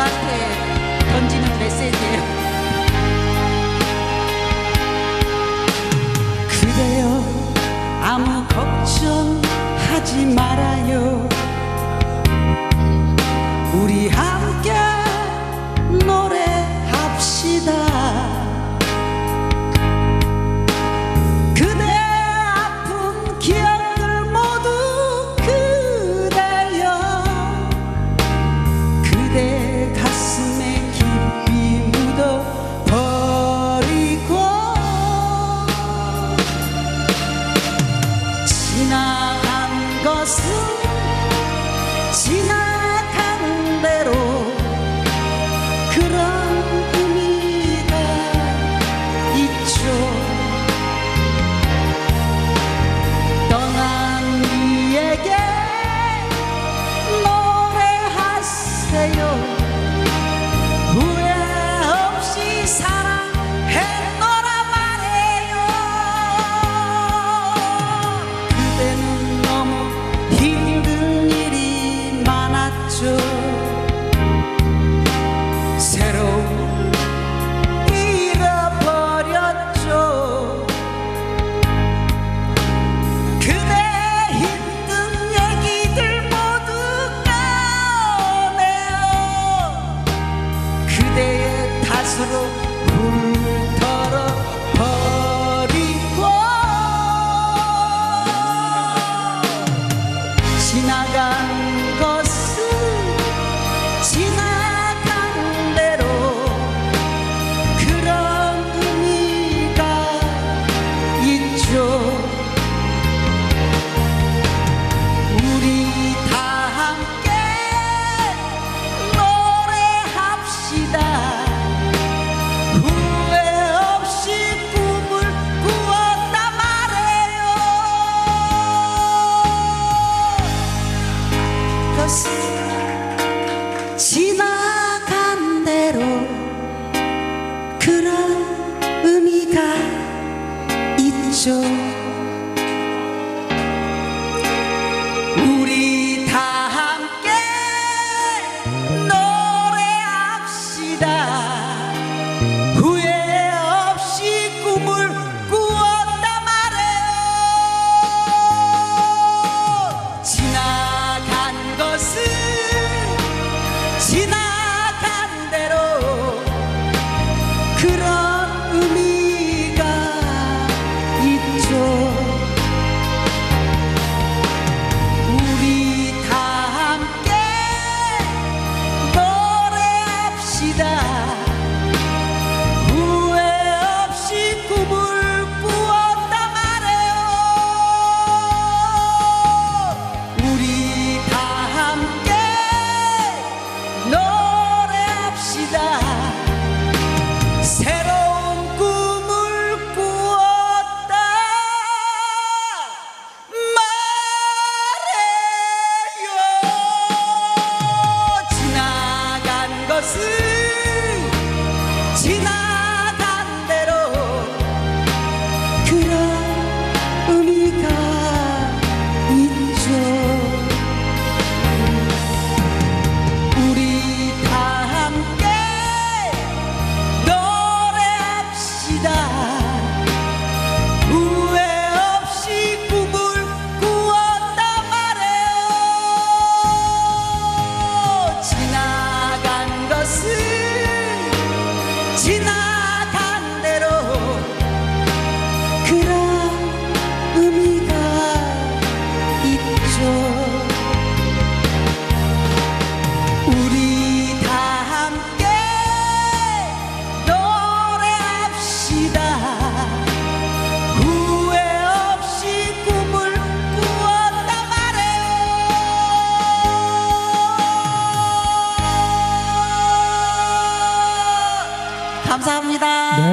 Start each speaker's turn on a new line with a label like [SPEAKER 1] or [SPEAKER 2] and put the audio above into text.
[SPEAKER 1] 저한테 던지는 메시지예요. 그대여 아무 걱정하지 말아요. still 지나간 Uri 감사합니다. 네.